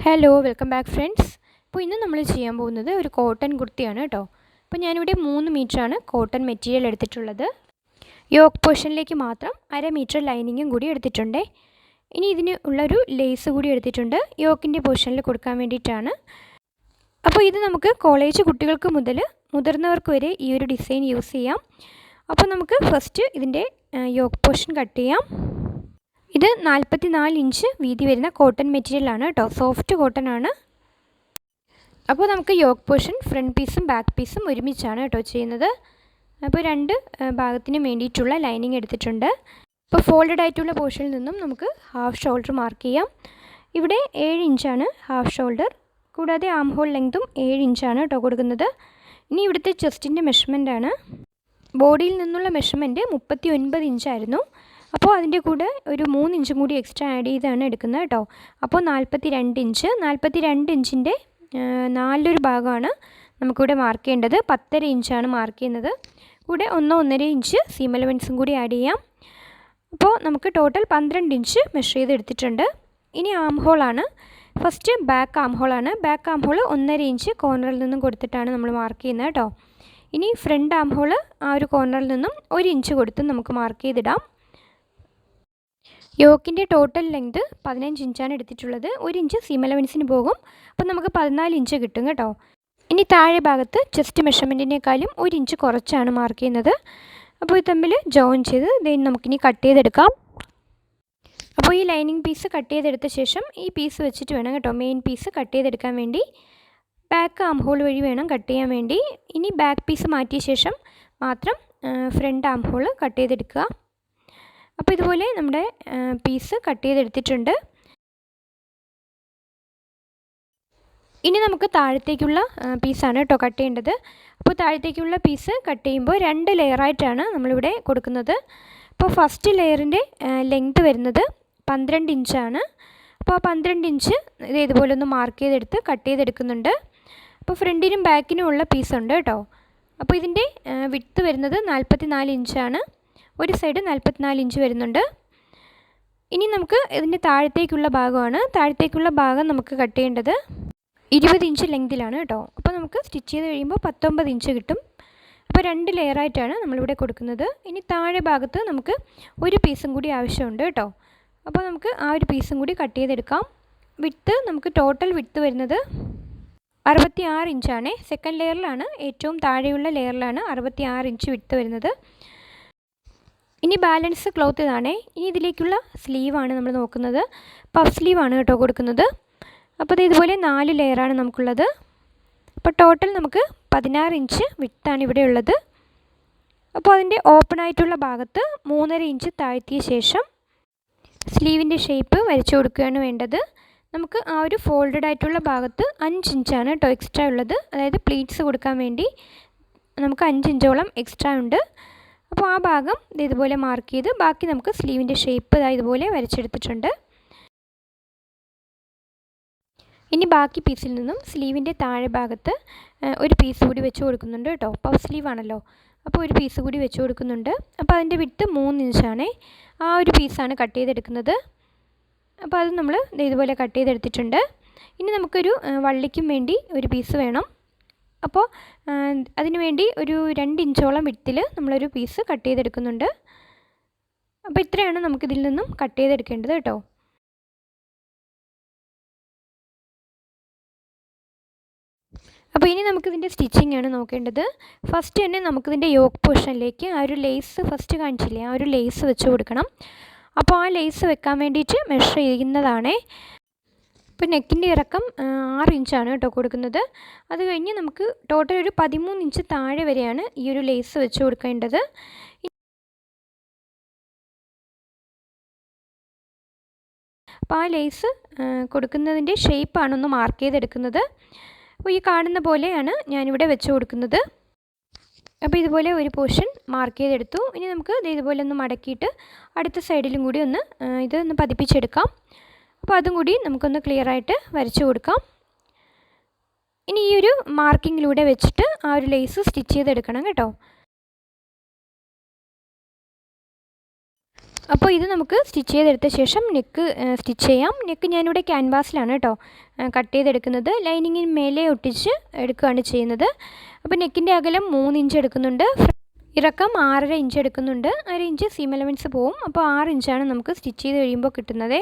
Hello welcome back friends അപ്പോൾ ഇന്ന് നമ്മൾ ചെയ്യാൻ പോകുന്നത് ഒരു കോട്ടൺ കുർത്തിയാണ് കേട്ടോ. അപ്പോൾ ഞാനിവിടെ മൂന്ന് മീറ്ററാണ് കോട്ടൺ മെറ്റീരിയൽ എടുത്തിട്ടുള്ളത്. യോക്ക് പോർഷനിലേക്ക് മാത്രം അര മീറ്റർ ലൈനിങ്ങും കൂടി എടുത്തിട്ടുണ്ട്. ഇനി ഇതിന് ഉള്ളൊരു ലേസ് കൂടി എടുത്തിട്ടുണ്ട്. യോക്കിന്റെ പോർഷനിൽ കൊടുക്കാൻ വേണ്ടിയിട്ടാണ്. അപ്പോൾ ഇത് നമുക്ക് കോളേജ് കുട്ടികൾക്ക് മുതൽ മുതിർന്നവർക്ക് വരെ ഈ ഒരു ഡിസൈൻ യൂസ് ചെയ്യാം. അപ്പോൾ നമുക്ക് ഫസ്റ്റ് ഇതിന്റെ യോക്ക് പോർഷൻ കട്ട് ചെയ്യാം. ഇത് നാൽപ്പത്തി നാല് ഇഞ്ച് വീതി വരുന്ന കോട്ടൺ മെറ്റീരിയലാണ് കേട്ടോ സോഫ്റ്റ് കോട്ടൺ ആണ്. അപ്പോൾ നമുക്ക് യോക്ക് പോർഷൻ ഫ്രണ്ട് പീസും ബാക്ക് പീസും ഒരുമിച്ചാണ് കേട്ടോ ചെയ്യുന്നത്. അപ്പോൾ രണ്ട് ഭാഗത്തിന് വേണ്ടിയിട്ടുള്ള ലൈനിങ് എടുത്തിട്ടുണ്ട്. അപ്പോൾ ഫോൾഡഡ് ആയിട്ടുള്ള പോർഷനിൽ നിന്നും നമുക്ക് ഹാഫ് ഷോൾഡർ മാർക്ക് ചെയ്യാം. ഇവിടെ ഏഴ് ഇഞ്ചാണ് ഹാഫ് ഷോൾഡർ കൂടാതെ ആം ഹോൾ ലെങ്തും ഏഴ് ഇഞ്ചാണ് കേട്ടോ കൊടുക്കുന്നത്. ഇനി ഇവിടുത്തെ ചെസ്റ്റിന്റെ മെഷർമെന്റ് ആണ്. ബോഡിയിൽ നിന്നുള്ള മെഷർമെന്റ് മുപ്പത്തി ഒൻപത് ഇഞ്ചായിരുന്നു അപ്പോൾ അതിന്റെ കൂടെ ഒരു മൂന്ന് ഇഞ്ചും കൂടി എക്സ്ട്രാ ആഡ് ചെയ്താണ് എടുക്കുന്നത് കേട്ടോ. അപ്പോൾ നാൽപ്പത്തി രണ്ട് ഇഞ്ച്. നാൽപ്പത്തി രണ്ട് ഇഞ്ചിന്റെ നാലൊരു ഭാഗമാണ് നമുക്കിവിടെ മാർക്ക് ചെയ്യേണ്ടത്. പത്തര ഇഞ്ചാണ് മാർക്ക് ചെയ്യുന്നത്. കൂടെ ഒന്നോ ഒന്നര ഇഞ്ച് സീം എലവൻസും കൂടി ആഡ് ചെയ്യാം. അപ്പോൾ നമുക്ക് ടോട്ടൽ പന്ത്രണ്ട് ഇഞ്ച് മെഷർ ചെയ്ത് എടുത്തിട്ടുണ്ട് ഇനി ആം ഹോളാണ് ഫസ്റ്റ് ബാക്ക് ആം ഹോളാണ് ബാക്ക് ആം ഹോൾ ഒന്നര ഇഞ്ച് കോർണറിൽ നിന്നും കൊടുത്തിട്ടാണ് നമ്മൾ മാർക്ക് ചെയ്യുന്നത് കേട്ടോ. ഇനി ഫ്രണ്ട് ആം ഹോൾ ആ ഒരു കോർണറിൽ നിന്നും ഒരു ഇഞ്ച് കൊടുത്ത് നമുക്ക് മാർക്ക് ചെയ്തിടാം. യോക്കിന്റെ ടോട്ടൽ ലെങ്ത് പതിനഞ്ച് ഇഞ്ചാണ് എടുത്തിട്ടുള്ളത്. ഒരു ഇഞ്ച് സീം അലവൻസിന് പോകും. അപ്പം നമുക്ക് പതിനാല് ഇഞ്ച് കിട്ടും കേട്ടോ. ഇനി താഴെ ഭാഗത്ത് ചെസ്റ്റ് മെഷർമെന്റിനേക്കാളും ഒരു ഇഞ്ച് കുറച്ചാണ് മാർക്ക് ചെയ്യുന്നത്. അപ്പോൾ ഇത് തമ്മിൽ ജോയിൻ ചെയ്ത് ദെൻ നമുക്കിനി കട്ട് ചെയ്തെടുക്കാം. അപ്പോൾ ഈ ലൈനിങ് പീസ് കട്ട് ചെയ്തെടുത്ത ശേഷം ഈ പീസ് വെച്ചിട്ട് വേണം കേട്ടോ. മെയിൻ പീസ് കട്ട് ചെയ്തെടുക്കാൻ വേണ്ടി. ബാക്ക് ആം ഹോൾ വഴി വേണം കട്ട് ചെയ്യാൻ വേണ്ടി. ഇനി ബാക്ക് പീസ് മാറ്റിയ ശേഷം മാത്രം ഫ്രണ്ട് ആം ഹോൾ കട്ട് ചെയ്തെടുക്കുക. അപ്പോൾ ഇതുപോലെ നമ്മുടെ പീസ് കട്ട് ചെയ്തെടുത്തിട്ടുണ്ട്. ഇനി നമുക്ക് താഴത്തേക്കുള്ള പീസാണ് കേട്ടോ കട്ട് ചെയ്യേണ്ടത്. അപ്പോൾ താഴത്തേക്കുള്ള പീസ് കട്ട് ചെയ്യുമ്പോൾ രണ്ട് ലെയറായിട്ടാണ് നമ്മളിവിടെ കൊടുക്കുന്നത്. അപ്പോൾ ഫസ്റ്റ് ലെയറിന്റെ ലെങ്ത് വരുന്നത് പന്ത്രണ്ട് ഇഞ്ചാണ് അപ്പോൾ ആ പന്ത്രണ്ട് ഇഞ്ച് ഇത് ഇതുപോലെ ഒന്ന് മാർക്ക് ചെയ്തെടുത്ത് കട്ട് ചെയ്തെടുക്കുന്നുണ്ട്. അപ്പോൾ ഫ്രണ്ടിനും ബാക്കിനും ഉള്ള പീസുണ്ട് കേട്ടോ. അപ്പോൾ ഇതിന്റെ വിട്ത്ത് വരുന്നത് നാൽപ്പത്തി നാല് ഇഞ്ചാണ് ഒരു സൈഡ് നാൽപ്പത്തിനാല് ഇഞ്ച് വരുന്നുണ്ട്. ഇനി നമുക്ക് ഇതിന്റെ താഴത്തേക്കുള്ള ഭാഗമാണ്. താഴത്തേക്കുള്ള ഭാഗം നമുക്ക് കട്ട് ചെയ്യേണ്ടത് ഇരുപത് ഇഞ്ച് ലെങ്തിലാണ് കേട്ടോ. അപ്പോൾ നമുക്ക് സ്റ്റിച്ച് ചെയ്ത് കഴിയുമ്പോൾ പത്തൊമ്പത് ഇഞ്ച് കിട്ടും. അപ്പോൾ രണ്ട് ലെയറായിട്ടാണ് നമ്മളിവിടെ കൊടുക്കുന്നത്. ഇനി താഴെ ഭാഗത്ത് നമുക്ക് ഒരു പീസും കൂടി ആവശ്യമുണ്ട് കേട്ടോ. അപ്പോൾ നമുക്ക് ആ ഒരു പീസും കൂടി കട്ട് ചെയ്തെടുക്കാം. വിട്ത്ത് നമുക്ക് ടോട്ടൽ വിട്ത്ത് വരുന്നത് അറുപത്തി ആറ് ഇഞ്ചാണ് സെക്കൻഡ് ലെയറിലാണ് ഏറ്റവും താഴെയുള്ള ലെയറിലാണ് അറുപത്തി ആറ് ഇഞ്ച് വിട്ത്ത് വരുന്നത്. ഇനി ബാലൻസ് ക്ലോത്ത് ഇതാണേ. ഇനി ഇതിലേക്കുള്ള സ്ലീവാണ് നമ്മൾ നോക്കുന്നത്. പഫ് സ്ലീവാണ് കേട്ടോ കൊടുക്കുന്നത്. അപ്പോൾ ഇതുപോലെ നാല് ലെയറാണ് നമുക്കുള്ളത്. അപ്പോൾ ടോട്ടൽ നമുക്ക് പതിനാറ് ഇഞ്ച് വിട്ടാണ് ഇവിടെ ഉള്ളത്. അപ്പോൾ അതിന്റെ ഓപ്പൺ ആയിട്ടുള്ള ഭാഗത്ത് മൂന്നര ഇഞ്ച് താഴ്ത്തിയ ശേഷം സ്ലീവിന്റെ ഷേപ്പ് വരച്ചു കൊടുക്കുകയാണ് വേണ്ടത്. നമുക്ക് ആ ഒരു ഫോൾഡഡ് ആയിട്ടുള്ള ഭാഗത്ത് അഞ്ച് ഇഞ്ചാണ് കേട്ടോ എക്സ്ട്രാ ഉള്ളത്. അതായത് പ്ലീറ്റ്സ് കൊടുക്കാൻ വേണ്ടി നമുക്ക് അഞ്ച് ഇഞ്ചോളം എക്സ്ട്രാ ഉണ്ട്. അപ്പോൾ ആ ഭാഗം ഇതുപോലെ മാർക്ക് ചെയ്ത് ബാക്കി നമുക്ക് സ്ലീവിന്റെ ഷേപ്പ് ഇതുപോലെ വരച്ചെടുത്തിട്ടുണ്ട്. ഇനി ബാക്കി പീസിൽ നിന്നും സ്ലീവിന്റെ താഴെ ഭാഗത്ത് ഒരു പീസ് കൂടി വെച്ച് കൊടുക്കുന്നുണ്ട് കേട്ടോ. പഫ് സ്ലീവ് ആണല്ലോ. അപ്പോൾ ഒരു പീസ് കൂടി വെച്ച് കൊടുക്കുന്നുണ്ട്. അപ്പോൾ അതിന്റെ വിട്ട് മൂന്ന് ഇഞ്ചാണേ ആ ഒരു പീസാണ് കട്ട് ചെയ്തെടുക്കുന്നത്. അപ്പോൾ അത് നമ്മൾ ഇതുപോലെ കട്ട് ചെയ്തെടുത്തിട്ടുണ്ട്. ഇനി നമുക്കൊരു വള്ളിക്കും വേണ്ടി ഒരു പീസ് വേണം. അപ്പോൾ അതിനുവേണ്ടി ഒരു രണ്ട് ഇഞ്ചോളം വിട്ടിൽ നമ്മളൊരു പീസ് കട്ട് ചെയ്തെടുക്കുന്നുണ്ട്. അപ്പോൾ ഇത്രയാണ് നമുക്കിതിൽ നിന്നും കട്ട് ചെയ്തെടുക്കേണ്ടത് കേട്ടോ. അപ്പോൾ ഇനി നമുക്കിതിന്റെ സ്റ്റിച്ചിങ് ആണ് നോക്കേണ്ടത്. ഫസ്റ്റ് തന്നെ നമുക്കിതിന്റെ യോക്ക് പോർഷനിലേക്ക് ആ ഒരു ലേസ് ഫസ്റ്റ് കാണിച്ചില്ലേ ആ ഒരു ലേസ് വെച്ച് കൊടുക്കണം. അപ്പോൾ ആ ലേസ് വെക്കാൻ വേണ്ടിയിട്ട് മെഷർ ചെയ്യുന്നതാണേ. ഇപ്പോൾ നെക്കിന്റെ ഇറക്കം ആറ് ഇഞ്ചാണ് കേട്ടോ കൊടുക്കുന്നത്. അത് കഴിഞ്ഞ് നമുക്ക് ടോട്ടൽ ഒരു പതിമൂന്ന് ഇഞ്ച് താഴെ വരെയാണ് ഈ ഒരു ലേസ് വെച്ച് കൊടുക്കേണ്ടത്. അപ്പോൾ ആ ലേസ് കൊടുക്കുന്നതിന്റെ ഷേപ്പാണൊന്ന് മാർക്ക് ചെയ്തെടുക്കുന്നത്. അപ്പോൾ ഈ കാണുന്ന പോലെയാണ് ഞാനിവിടെ വെച്ച് കൊടുക്കുന്നത്. അപ്പോൾ ഇതുപോലെ ഒരു പോർഷൻ മാർക്ക് ചെയ്തെടുത്തു. ഇനി നമുക്ക് ഇതുപോലെ ഒന്ന് മടക്കിയിട്ട് അടുത്ത സൈഡിലും കൂടി ഒന്ന് ഇത് ഇതൊന്ന് പതിപ്പിച്ചെടുക്കാം. അപ്പോൾ അതും കൂടി നമുക്കൊന്ന് ക്ലിയർ ആയിട്ട് വരച്ചു കൊടുക്കാം. ഇനി ഈ ഒരു മാർക്കിങ്ങിലൂടെ വെച്ചിട്ട് ആ ഒരു ലേസ് സ്റ്റിച്ച് ചെയ്തെടുക്കണം കേട്ടോ. അപ്പോൾ ഇത് നമുക്ക് സ്റ്റിച്ച് ചെയ്തെടുത്ത ശേഷം നെക്ക് സ്റ്റിച്ച് ചെയ്യാം. നെക്ക് ഞാനിവിടെ ക്യാൻവാസിലാണ് കേട്ടോ കട്ട് ചെയ്തെടുക്കുന്നത്. ലൈനിങ്ങിന് മേലെ ഒട്ടിച്ച് എടുക്കുകയാണ് ചെയ്യുന്നത്. അപ്പോൾ നെക്കിന്റെ അകലം മൂന്ന് ഇഞ്ച് എടുക്കുന്നുണ്ട്. ഇറക്കം ആറര ഇഞ്ച് എടുക്കുന്നുണ്ട്. അര ഇഞ്ച് സീം എലമെന്റ്സ് പോവും. അപ്പോൾ ആറ് ഇഞ്ചാണ് നമുക്ക് സ്റ്റിച്ച് ചെയ്ത് കഴിയുമ്പോൾ കിട്ടുന്നത്.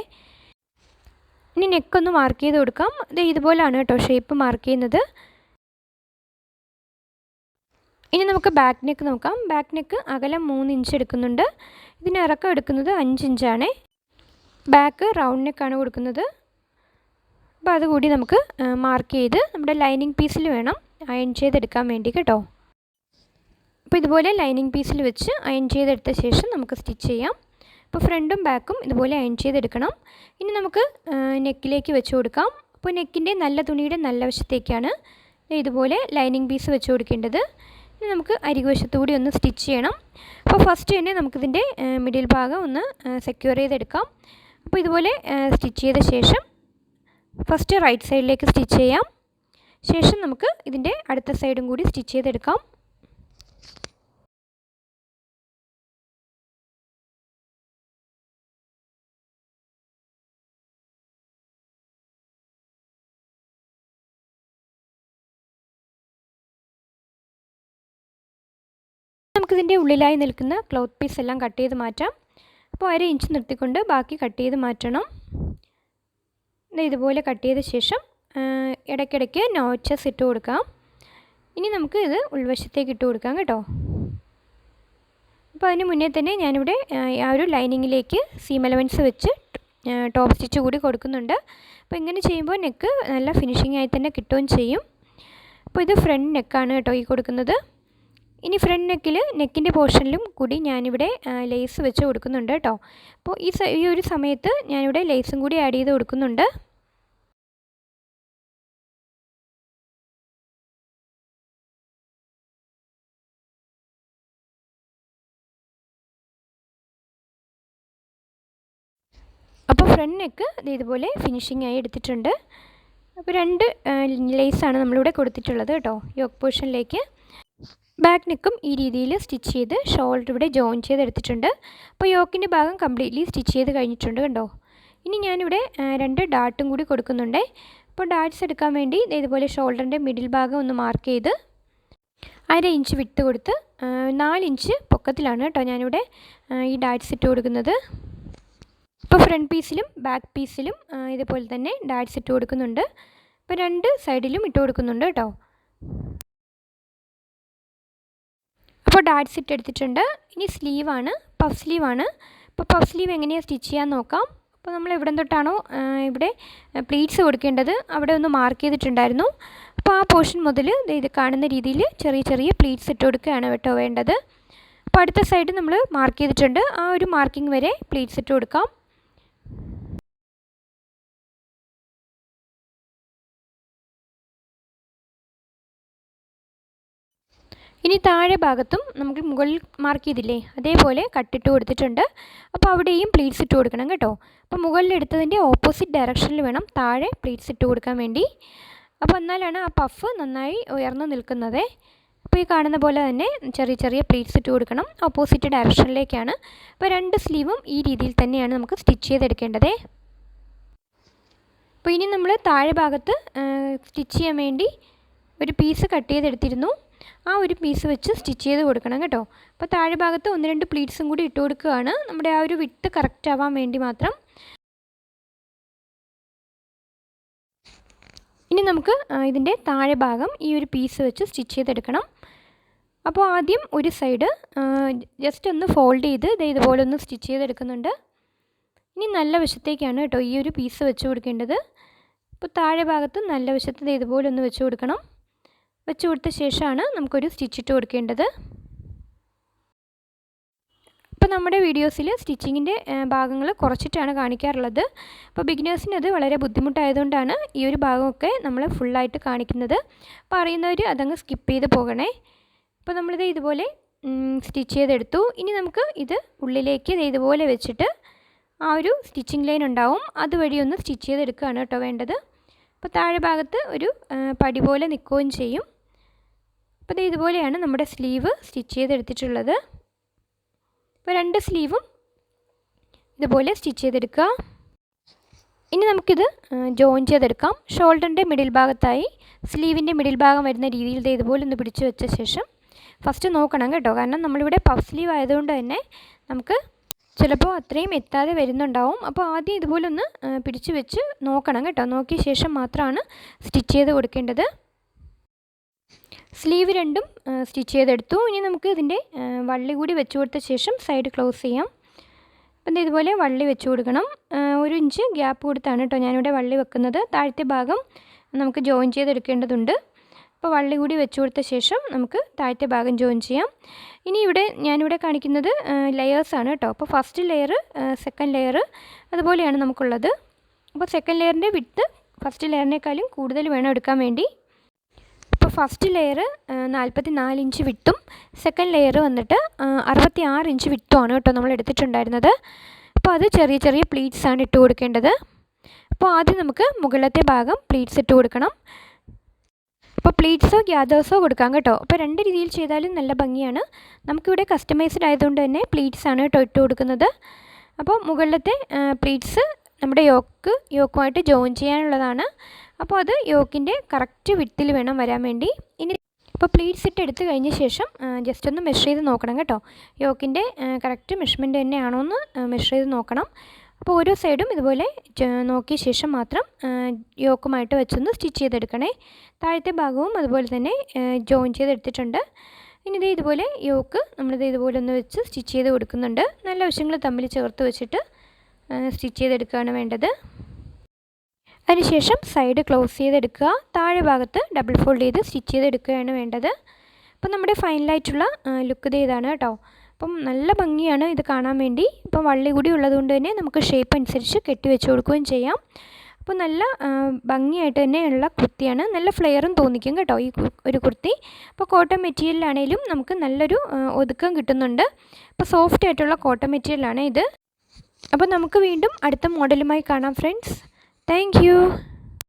ഇനി നെക്കൊന്ന് മാർക്ക് ചെയ്ത് കൊടുക്കാം. ഇത് ഇതുപോലെയാണ് കേട്ടോ ഷേപ്പ് മാർക്ക് ചെയ്യുന്നത്. ഇനി നമുക്ക് ബാക്ക് നെക്ക് നോക്കാം. ബാക്ക് നെക്ക് അകലം മൂന്ന് ഇഞ്ച് എടുക്കുന്നുണ്ട്. ഇതിന് ഇറക്കം എടുക്കുന്നത് അഞ്ച് ഇഞ്ചാണ് ബാക്ക് റൗണ്ട് നെക്കാണ് കൊടുക്കുന്നത്. അപ്പോൾ അതുകൂടി നമുക്ക് മാർക്ക് ചെയ്ത് നമ്മുടെ ലൈനിങ് പീസിൽ വേണം അയൺ ചെയ്തെടുക്കാൻ വേണ്ടി കേട്ടോ. അപ്പോൾ ഇതുപോലെ ലൈനിങ് പീസിൽ വെച്ച് അയൺ ചെയ്തെടുത്ത ശേഷം നമുക്ക് സ്റ്റിച്ച് ചെയ്യാം. അപ്പോൾ ഫ്രണ്ടും ബാക്കും ഇതുപോലെ അയൺ ചെയ്തെടുക്കണം. ഇനി നമുക്ക് നെക്കിലേക്ക് വെച്ച് കൊടുക്കാം. അപ്പോൾ നെക്കിന്റെ നല്ല തുണിയുടെ നല്ല വശത്തേക്കാണ് ഇതുപോലെ ലൈനിങ് പീസ് വെച്ച് കൊടുക്കേണ്ടത്. ഇനി നമുക്ക് അരികുവശത്തുകൂടി ഒന്ന് സ്റ്റിച്ച് ചെയ്യണം. അപ്പോൾ ഫസ്റ്റ് തന്നെ നമുക്കിതിന്റെ മിഡിൽ ഭാഗം ഒന്ന് സെക്യൂർ ചെയ്തെടുക്കാം. അപ്പോൾ ഇതുപോലെ സ്റ്റിച്ച് ചെയ്ത ശേഷം ഫസ്റ്റ് റൈറ്റ് സൈഡിലേക്ക് സ്റ്റിച്ച് ചെയ്യാം. ശേഷം നമുക്ക് ഇതിന്റെ അടുത്ത സൈഡും കൂടി സ്റ്റിച്ച് ചെയ്തെടുക്കാം. നമുക്കിതിന്റെ ഉള്ളിലായി നിൽക്കുന്ന ക്ലോത്ത് പീസ് എല്ലാം കട്ട് ചെയ്ത് മാറ്റാം. അപ്പോൾ അര ഇഞ്ച് നിർത്തിക്കൊണ്ട് ബാക്കി കട്ട് ചെയ്ത് മാറ്റണം. ഇതുപോലെ കട്ട് ചെയ്ത ശേഷം ഇടയ്ക്കിടയ്ക്ക് നോച്ചസ് ഇട്ട് കൊടുക്കാം. ഇനി നമുക്ക് ഇത് ഉൾവശത്തേക്ക് ഇട്ട് കൊടുക്കാം കേട്ടോ. അപ്പോൾ അതിന് മുന്നേ തന്നെ ഞാനിവിടെ ആ ഒരു ലൈനിങ്ങിലേക്ക് സീം എലവൻസ് വെച്ച് ടോപ്പ് സ്റ്റിച്ച് കൂടി കൊടുക്കുന്നുണ്ട്. അപ്പോൾ ഇങ്ങനെ ചെയ്യുമ്പോൾ നെക്ക് നല്ല ഫിനിഷിംഗ് ആയി തന്നെ കിട്ടുകയും ചെയ്യും. അപ്പോൾ ഇത് ഫ്രണ്ട് നെക്കാണ് കേട്ടോ ഈ കൊടുക്കുന്നത്. ഇനി ഫ്രണ്ട് നെക്കിൽ നെക്കിന്റെ പോർഷനിലും കൂടി ഞാനിവിടെ ലേസ് വെച്ച് കൊടുക്കുന്നുണ്ട് കേട്ടോ അപ്പോൾ ഈ ഈ ഒരു സമയത്ത് ഞാനിവിടെ ലേസും കൂടി ആഡ് ചെയ്ത് കൊടുക്കുന്നുണ്ട്. അപ്പോൾ ഫ്രണ്ട് നെക്ക് ഇതുപോലെ ഫിനിഷിംഗ് ആയി എടുത്തിട്ടുണ്ട്. അപ്പോൾ രണ്ട് ലേസാണ് നമ്മളിവിടെ കൊടുത്തിട്ടുള്ളത് കേട്ടോ യോക്ക് പോർഷനിലേക്ക് ബാക്ക് നെക്കും ഈ രീതിയിൽ സ്റ്റിച്ച് ചെയ്ത് ഷോൾഡർ ഇവിടെ ജോയിൻ ചെയ്ത് ചെയ്തെടുത്തിട്ടുണ്ട്. അപ്പോൾ യോക്കിന്റെ ഭാഗം കംപ്ലീറ്റ്ലി സ്റ്റിച്ച് ചെയ്ത് കഴിഞ്ഞിട്ടുണ്ട് കണ്ടോ? ഇനി ഞാനിവിടെ രണ്ട് ഡാട്ടും കൂടി കൊടുക്കുന്നുണ്ട്. അപ്പോൾ ഡാറ്റ്സ് എടുക്കാൻ വേണ്ടി ഇതേപോലെ ഷോൾഡറിന്റെ മിഡിൽ ഭാഗം ഒന്ന് മാർക്ക് ചെയ്ത് അര ഇഞ്ച് വിട്ട് കൊടുത്ത് നാലിഞ്ച് പൊക്കത്തിലാണ് കേട്ടോ ഞാനിവിടെ ഈ ഡാറ്റ്സ് ഇട്ട് കൊടുക്കുന്നത്. ഇപ്പോൾ ഫ്രണ്ട് പീസിലും ബാക്ക് പീസിലും ഇതുപോലെ തന്നെ ഡാറ്റ്സ് ഇട്ട് കൊടുക്കുന്നുണ്ട്. ഇപ്പോൾ രണ്ട് സൈഡിലും ഇട്ട് കൊടുക്കുന്നുണ്ട് കേട്ടോ. അപ്പോൾ ഡാറ്റ്സ് സിറ്റ് എടുത്തിട്ടുണ്ട് ഇനി സ്ലീവാണ് പഫ് സ്ലീവാണ് അപ്പോൾ പഫ് സ്ലീവ് എങ്ങനെയാണ് സ്റ്റിച്ച് ചെയ്യാൻ നോക്കാം. അപ്പോൾ നമ്മൾ എവിടെ തൊട്ടാണോ ഇവിടെ പ്ലീറ്റ്സ് കൊടുക്കേണ്ടത് അവിടെ ഒന്ന് മാർക്ക് ചെയ്തിട്ടുണ്ടായിരുന്നു. അപ്പോൾ ആ പോർഷൻ മുതൽ ഇത് കാണുന്ന രീതിയിൽ ചെറിയ ചെറിയ പ്ലീറ്റ്സ് ഇട്ട് കൊടുക്കുകയാണ് കേട്ടോ വേണ്ടത്. അപ്പോൾ അടുത്ത സൈഡ് നമ്മൾ മാർക്ക് ചെയ്തിട്ടുണ്ട്. ആ ഒരു മാർക്കിംഗ് വരെ പ്ലീറ്റ്സ് ഇട്ട് കൊടുക്കാം. ഇനി താഴെ ഭാഗത്തും നമുക്ക് മുകളിൽ മാർക്ക് ചെയ്തില്ലേ? അതേപോലെ കട്ടിട്ട് കൊടുത്തിട്ടുണ്ട്. അപ്പോൾ അവിടെയും പ്ലീറ്റ്സ് ഇട്ട് കൊടുക്കണം കേട്ടോ. അപ്പോൾ മുകളിൽ എടുത്തതിന്റെ ഓപ്പോസിറ്റ് ഡയറക്ഷനിൽ വേണം താഴെ പ്ലീറ്റ്സ് ഇട്ട് കൊടുക്കാൻ വേണ്ടി. അപ്പോൾ എന്നാലാണ് ആ പഫ് നന്നായി ഉയർന്നു നിൽക്കുന്നത്. അപ്പോൾ ഈ കാണുന്ന പോലെ തന്നെ ചെറിയ ചെറിയ പ്ലീറ്റ്സ് ഇട്ട് കൊടുക്കണം. ഓപ്പോസിറ്റ് ഡയറക്ഷനിലേക്കാണ് അപ്പോൾ രണ്ട് സ്ലീവും ഈ രീതിയിൽ തന്നെയാണ് നമുക്ക് സ്റ്റിച്ച് ചെയ്തെടുക്കേണ്ടത്. അപ്പോൾ ഇനി നമ്മൾ താഴെ ഭാഗത്ത് സ്റ്റിച്ച് ചെയ്യാൻ വേണ്ടി ഒരു പീസ് കട്ട് ചെയ്തെടുത്തിരുന്നു. ആ ഒരു പീസ് വെച്ച് സ്റ്റിച്ച് ചെയ്ത് കൊടുക്കണം കേട്ടോ. അപ്പോൾ താഴെ ഭാഗത്ത് ഒന്ന് രണ്ട് പ്ലീറ്റ്സും കൂടി ഇട്ട് കൊടുക്കുകയാണ്. നമ്മുടെ ആ ഒരു വിട്ട് കറക്റ്റ് ആവാൻ വേണ്ടി മാത്രം. ഇനി നമുക്ക് ഇതിന്റെ താഴെ ഭാഗം ഈ ഒരു പീസ് വെച്ച് സ്റ്റിച്ച് ചെയ്തെടുക്കണം. അപ്പോൾ ആദ്യം ഒരു സൈഡ് ജസ്റ്റ് ഒന്ന് ഫോൾഡ് ചെയ്ത് ഇത് ഇതുപോലെ ഒന്ന് സ്റ്റിച്ച് ചെയ്തെടുക്കുന്നുണ്ട്. ഇനി നല്ല വശത്തേക്കാണ് കേട്ടോ ഈ ഒരു പീസ് വെച്ച് കൊടുക്കേണ്ടത്. അപ്പോൾ താഴെ ഭാഗത്ത് നല്ല വശത്ത് ഇതുപോലെ ഒന്ന് വെച്ച് കൊടുക്കണം. വെച്ച് കൊടുത്ത ശേഷമാണ് നമുക്കൊരു സ്റ്റിച്ച് ഇട്ട് കൊടുക്കേണ്ടത്. ഇപ്പോൾ നമ്മുടെ വീഡിയോസിൽ സ്റ്റിച്ചിങ്ങിന്റെ ഭാഗങ്ങൾ കുറച്ചിട്ടാണ് കാണിക്കാറുള്ളത്. അപ്പോൾ ബിഗിനേഴ്സിന് അത് വളരെ ബുദ്ധിമുട്ടായതുകൊണ്ടാണ് ഈ ഒരു ഭാഗമൊക്കെ നമ്മൾ ഫുള്ളായിട്ട് കാണിക്കുന്നത്. അപ്പോൾ അറിയുന്നവർ അതങ്ങ് സ്കിപ്പ് ചെയ്ത് പോകണേ. അപ്പോൾ നമ്മളിത് ഇതുപോലെ സ്റ്റിച്ച് ചെയ്തെടുത്തു. ഇനി നമുക്ക് ഇത് ഉള്ളിലേക്ക് ഇതുപോലെ വെച്ചിട്ട് ആ ഒരു സ്റ്റിച്ചിങ് ലൈൻ ഉണ്ടാവും. അതുവഴി ഒന്ന് സ്റ്റിച്ച് ചെയ്തെടുക്കുകയാണ് കേട്ടോ വേണ്ടത്. അപ്പോൾ താഴെ ഭാഗത്ത് ഒരു പടി പോലെ നിൽക്കുകയും ചെയ്യും. അപ്പോൾ ഇത് ഇതുപോലെയാണ് നമ്മുടെ സ്ലീവ് സ്റ്റിച്ച് ചെയ്തെടുത്തിട്ടുള്ളത്. അപ്പോൾ രണ്ട് സ്ലീവും ഇതുപോലെ സ്റ്റിച്ച് ചെയ്തെടുക്കുക. ഇനി നമുക്കിത് ജോയിൻ ചെയ്തെടുക്കാം. ഷോൾഡറിന്റെ മിഡിൽ ഭാഗത്തായി സ്ലീവിന്റെ മിഡിൽ ഭാഗം വരുന്ന രീതിയിൽ ഇത് ഇതുപോലെ ഒന്ന് പിടിച്ചു വെച്ച ശേഷം ഫസ്റ്റ് നോക്കണം കേട്ടോ. കാരണം നമ്മളിവിടെ പഫ് സ്ലീവ് ആയതുകൊണ്ട് തന്നെ നമുക്ക് ചിലപ്പോൾ അത്രയും എത്താതെ വരുന്നുണ്ടാവും. അപ്പോൾ ആദ്യം ഇതുപോലെ ഒന്ന് പിടിച്ചു വെച്ച് നോക്കണം കേട്ടോ. നോക്കിയ ശേഷം മാത്രമാണ് സ്റ്റിച്ച് ചെയ്ത് കൊടുക്കേണ്ടത്. സ്ലീവ് രണ്ടും സ്റ്റിച്ച് ചെയ്തെടുത്തു. ഇനി നമുക്ക് ഇതിന്റെ വള്ളി കൂടി വെച്ച് കൊടുത്ത ശേഷം സൈഡ് ക്ലോസ് ചെയ്യാം. അപ്പം ഇതുപോലെ വള്ളി വെച്ച് കൊടുക്കണം. ഒരു ഇഞ്ച് ഗ്യാപ്പ് കൊടുത്താണ് കേട്ടോ ഞാനിവിടെ വള്ളി വെക്കുന്നത്. താഴത്തെ ഭാഗം നമുക്ക് ജോയിൻ ചെയ്തെടുക്കേണ്ടതുണ്ട്. അപ്പോൾ വള്ളി കൂടി വെച്ച് കൊടുത്ത ശേഷം നമുക്ക് താഴത്തെ ഭാഗം ജോയിൻ ചെയ്യാം. ഇനി ഇവിടെ ഞാനിവിടെ കാണിക്കുന്നത് ലെയേഴ്സാണ് കേട്ടോ. അപ്പോൾ ഫസ്റ്റ് ലെയർ സെക്കൻഡ് ലെയർ അതുപോലെയാണ് നമുക്കുള്ളത്. അപ്പോൾ സെക്കൻഡ് ലെയറിന്റെ വിത്ത് ഫസ്റ്റ് ലെയറിനേക്കാളും കൂടുതൽ വേണം എടുക്കാൻ വേണ്ടി. അപ്പോൾ ഫസ്റ്റ് ലെയർ നാൽപ്പത്തി നാല് ഇഞ്ച് വിട്ടും സെക്കൻഡ് ലെയർ വന്നിട്ട് അറുപത്തി ആറ് ഇഞ്ച് വിട്ടുമാണ് കേട്ടോ നമ്മൾ എടുത്തിട്ടുണ്ടായിരുന്നത്. അപ്പോൾ അത് ചെറിയ ചെറിയ പ്ലീറ്റ്സ് ആണ് ഇട്ട് കൊടുക്കേണ്ടത്. അപ്പോൾ ആദ്യം നമുക്ക് മുകളിലത്തെ ഭാഗം പ്ലീറ്റ്സ് ഇട്ട് കൊടുക്കണം. അപ്പോൾ പ്ലേറ്റ്സോ ഗ്യാദേഴ്സോ കൊടുക്കാം കേട്ടോ. അപ്പോൾ രണ്ട് രീതിയിൽ ചെയ്താലും നല്ല ഭംഗിയാണ്. നമുക്കിവിടെ കസ്റ്റമൈസ്ഡ് ആയതുകൊണ്ട് തന്നെ പ്ലേറ്റ്സ് ആണ് കേട്ടോ ഇട്ട് കൊടുക്കുന്നത്. അപ്പോൾ മുകളിലത്തെ പ്ലേറ്റ്സ് നമ്മുടെ യോക്ക് യോക്കുമായിട്ട് ജോയിൻ ചെയ്യാനുള്ളതാണ്. അപ്പോൾ അത് യോക്കിന്റെ കറക്റ്റ് വിട്ടിൽ വേണം വരാൻ വേണ്ടി. ഇനി അപ്പോൾ പ്ലീറ്റ്സ് ഇട്ട് എടുത്തു കഴിഞ്ഞ ശേഷം ജസ്റ്റ് ഒന്ന് മെഷർ ചെയ്ത് നോക്കണം കേട്ടോ. യോക്കിന്റെ കറക്റ്റ് മെഷർമെന്റ് തന്നെയാണോ എന്ന് മെഷർ ചെയ്ത് നോക്കണം. അപ്പോൾ ഓരോ സൈഡും ഇതുപോലെ നോക്കിയ ശേഷം മാത്രം യോക്കുമായിട്ട് വെച്ചൊന്ന് സ്റ്റിച്ച് ചെയ്തെടുക്കണേ. താഴത്തെ ഭാഗവും അതുപോലെ തന്നെ ജോയിൻ ചെയ്തെടുത്തിട്ടുണ്ട്. ഇനി ഇത് ഇതുപോലെ യോക്ക് നമ്മളിത് ഇതുപോലെ ഒന്ന് വെച്ച് സ്റ്റിച്ച് ചെയ്ത് കൊടുക്കുന്നുണ്ട്. നല്ല വശങ്ങൾ തമ്മിൽ ചേർത്ത് വെച്ചിട്ട് സ്റ്റിച്ച് ചെയ്തെടുക്കുകയാണ് വേണ്ടത്. അതിനുശേഷം സൈഡ് ക്ലോസ് ചെയ്തെടുക്കുക. താഴെ ഭാഗത്ത് ഡബിൾ ഫോൾഡ് ചെയ്ത് സ്റ്റിച്ച് ചെയ്തെടുക്കുകയാണ് വേണ്ടത്. അപ്പോൾ നമ്മുടെ ഫൈനലായിട്ടുള്ള ലുക്ക് ഇത് ഇതാണ് കേട്ടോ. അപ്പം നല്ല ഭംഗിയാണ് ഇത് കാണാൻ വേണ്ടി. ഇപ്പം വള്ളി കൂടി ഉള്ളതുകൊണ്ട് തന്നെ നമുക്ക് ഷേപ്പ് അനുസരിച്ച് കെട്ടി വെച്ച് കൊടുക്കുകയും ചെയ്യാം. അപ്പോൾ നല്ല ഭംഗിയായിട്ട് തന്നെയുള്ള കുർത്തിയാണ്. നല്ല ഫ്ലെയറും തോന്നിക്കും കേട്ടോ ഈ ഒരു കുർത്തി. അപ്പോൾ കോട്ടൺ മെറ്റീരിയലാണേലും നമുക്ക് നല്ലൊരു ഒതുക്കം കിട്ടുന്നുണ്ട്. അപ്പോൾ സോഫ്റ്റ് ആയിട്ടുള്ള കോട്ടൺ മെറ്റീരിയലാണ് ഇത്. അപ്പോൾ നമുക്ക് വീണ്ടും അടുത്ത മോഡലുമായി കാണാം ഫ്രണ്ട്സ് താങ്ക്